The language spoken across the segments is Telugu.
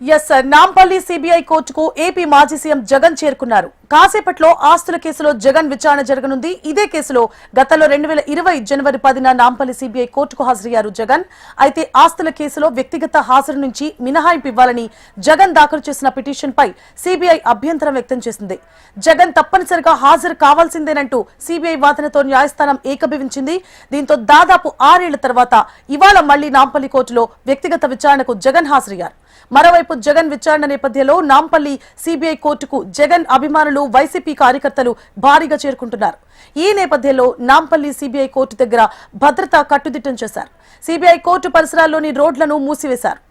Yes sir. నాంపల్లి సిబిఐ కోర్టుకు ఏపీ మాజీ సీఎం జగన్ చేరుకున్నారు. కాసేపట్లో ఆస్తుల కేసులో జగన్ విచారణ జరగనుంది. ఇదే కేసులో గతంలో రెండు వేల ఇరవై జనవరి పదిన నాంపల్లి సిబిఐ కోర్టుకు హాజరయ్యారు జగన్. అయితే ఆస్తుల కేసులో వ్యక్తిగత హాజరు నుంచి మినహాయింపు ఇవ్వాలని జగన్ దాఖలు చేసిన పిటిషన్ పై సిబిఐ అభ్యంతరం వ్యక్తం చేసింది. జగన్ తప్పనిసరిగా హాజరు కావాల్సిందేనంటూ సిబిఐ వాదనతో న్యాయస్థానం ఏకభవించింది. దీంతో దాదాపు ఆరేళ్ళ తర్వాత ఇవాళ మళ్ళీ నాంపల్లి కోర్టులో వ్యక్తిగత విచారణకు జగన్ హాజరయ్యారు. మరోవైపు జగన్ విచారణ నేపథ్యంలో నాంపల్లి సిబిఐ కోర్టుకు జగన్ అభిమానులు వైసీపీ కార్యకర్తలు భారీగా చేరుకుంటున్నారు. ఈ నేపథ్యంలో నాంపల్లి సిబిఐ కోర్టు దగ్గర భద్రత కట్టుదిట్టం చేశారు. సిబిఐ కోర్టు పరిసరాల్లోని రోడ్లను మూసివేశారు.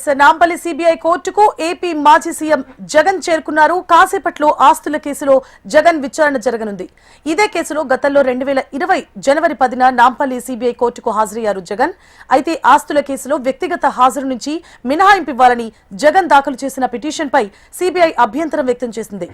ఎస్ నాంపల్లి సిబిఐ కోర్టుకు ఏపీ మాజీ సీఎం జగన్ చేరుకున్నారు. కాసేపట్లో ఆస్తుల కేసులో జగన్ విచారణ జరగనుంది. ఇదే కేసులో గతంలో రెండు వేల ఇరవై జనవరి పదిన నాంపల్లి సిబిఐ కోర్టుకు హాజరయ్యారు జగన్. అయితే ఆస్తుల కేసులో వ్యక్తిగత హాజరు నుంచి మినహాయింపు ఇవ్వాలని జగన్ దాఖలు చేసిన పిటిషన్పై సిబిఐ అభ్యంతరం వ్యక్తం చేసింది.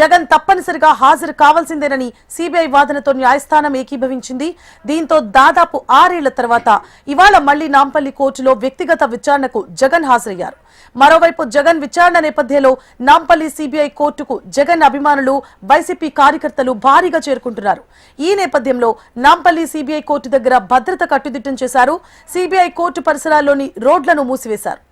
జగన్ తప్పనిసరిగా హాజరు కావాల్సిందేనని సిబిఐ వాదనతో న్యాయస్థానం ఏకీభవించింది. దీంతో దాదాపు ఆరేళ్ళ తర్వాత ఇవాళ మళ్ళీ నాంపల్లి కోర్టులో వ్యక్తిగత విచారణకు జగన్ హాజరయ్యారు. మరోవైపు జగన్ విచారణ నేపథ్యంలో నాంపల్లి సిబిఐ కోర్టుకు జగన్ అభిమానులు వైసీపీ కార్యకర్తలు భారీగా చేరుకుంటున్నారు. ఈ నేపథ్యంలో నాంపల్లి సిబిఐ కోర్టు దగ్గర భద్రత కట్టుదిట్టం చేశారు. సిబిఐ కోర్టు పరిసరాల్లోని రోడ్లను మూసివేశారు.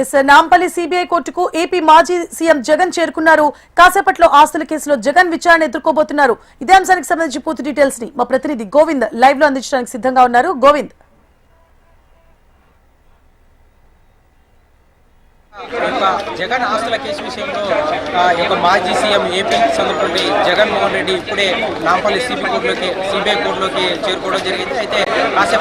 ఎస్ నాంపల్లి సిబిఐ కోర్టుకు ఏపీ మాజీ సీఎం జగన్ చేరుకున్నారు. కాసేపట్లో ఆస్తుల కేసులో జగన్ విచారణ ఎదుర్కోబోతున్నారు. ఇదే అంశానికి సంబంధించి పూర్తి డీటెయిల్స్ని మా ప్రతినిధి గోవింద్ లైవ్లో అందించడానికి సిద్ధంగా ఉన్నారు. గోవింద్. జగన్ ఆస్తుల కేసు విషయంలో ఒక మాజీ సీఎం ఏపీ చంద్రపల్లి జగన్మోహన్ రెడ్డి ఇప్పుడే నాంపల్లి సిబిఐ కోర్టులోకి సిబిఐ కోర్టులోకి చేరుకోవడం జరిగింది. అయితే కాసేపు